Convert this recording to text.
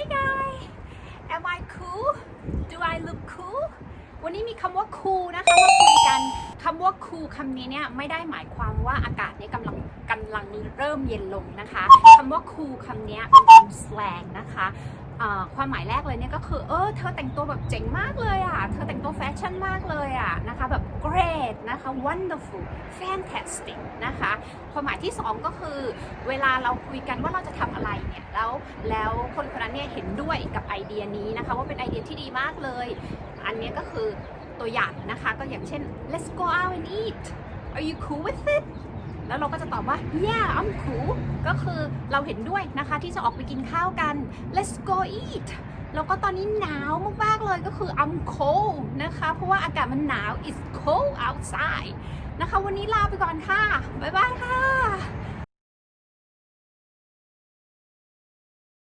Hey guys Am I cool Do I look cool วันนี้มีคำว่า cool นะคะมาคุยกันคำว่า cool คำนี้เนี่ยไม่ได้หมายความว่าอากาศเนี่ยกำลังกำลังเริ่มเย็นลงนะคะคำว่า cool คำนี้เป็นคำ slang นะคะความหมายแรกเลยเนี่ยก็คือ เออ เธอแต่งตัวแบบเจ๋งมากเลยอะ เธอแต่งตัวแฟชั่นมากเลยอะนะคะ แบบ great นะคะ wonderful fantastic นะคะ ความหมายที่สองก็คือ เวลาเราคุยกันว่าเราจะทำ เนี่ยแล้วแล้วคนคนนั้นเนี่ยเห็นด้วยกับไอเดียนี้นะคะว่าเป็นไอเดียที่ดีมากเลย อันนี้ก็คือตัวอย่างนะคะก็อย่างเช่น let's go out and eat are you cool with it แล้วเราก็จะตอบว่า yeah I'm cool ก็คือเราเห็นด้วยนะคะที่จะออกไปกินข้าวกัน let's go eat แล้วก็ตอนนี้หนาวมากๆเลยก็คือ I'm cold นะคะ เพราะว่าอากาศมันหนาว it's cold outside นะคะ วันนี้ลาไปก่อนค่ะ บ๊ายบายค่ะ